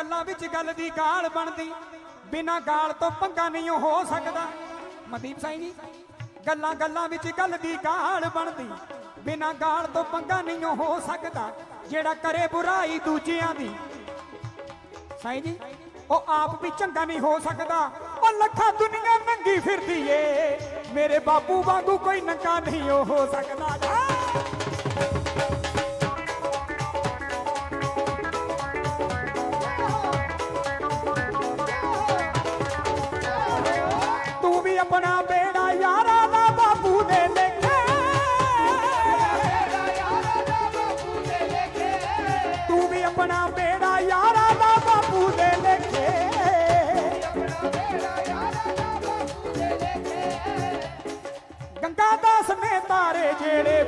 ਗੱਲਾਂ ਵਿੱਚ ਗੱਲ ਦੀ ਗਾਲ ਬਣਦੀ। ਬਿਨਾ ਗਾਲ ਤੋਂ ਪੰਗਾ ਨਹੀਂ ਹੋ ਸਕਦਾ। ਮਨਦੀਪ ਸਿੰਘ ਜੀ, ਗੱਲਾਂ ਗੱਲਾਂ ਵਿੱਚ ਗੱਲ ਦੀ ਗਾਲ ਬਣਦੀ। ਬਿਨਾ ਗਾਲ ਤੋਂ ਪੰਗਾ ਨਹੀਂ ਹੋ ਸਕਦਾ। ਜਿਹੜਾ ਕਰੇ ਬੁਰਾਈ ਦੂਜਿਆਂ ਦੀ। ਸਾਈ ਜੀ, ਉਹ ਆਪ ਵੀ ਚੰਗਾ ਨਹੀਂ ਹੋ ਸਕਦਾ। ਉਹ ਲੱਖਾਂ ਦੁਨੀਆ ਨੰਗੀ ਫਿਰਦੀ ਏ। ਮੇਰੇ ਬਾਪੂ ਵਾਂਗੂ ਕੋਈ ਨੰਗਾ ਨਹੀਂ ਹੋ ਸਕਦਾ। ਆਪਣਾ ਬੇੜਾ ਯਾਰਾ ਦਾ ਬਾਪੂ ਦੇ ਲੇਖੇ। ਗੰਗਾ ਦਾਸ ਨੇ ਤਾਰੇ ਜਿਹੜੇ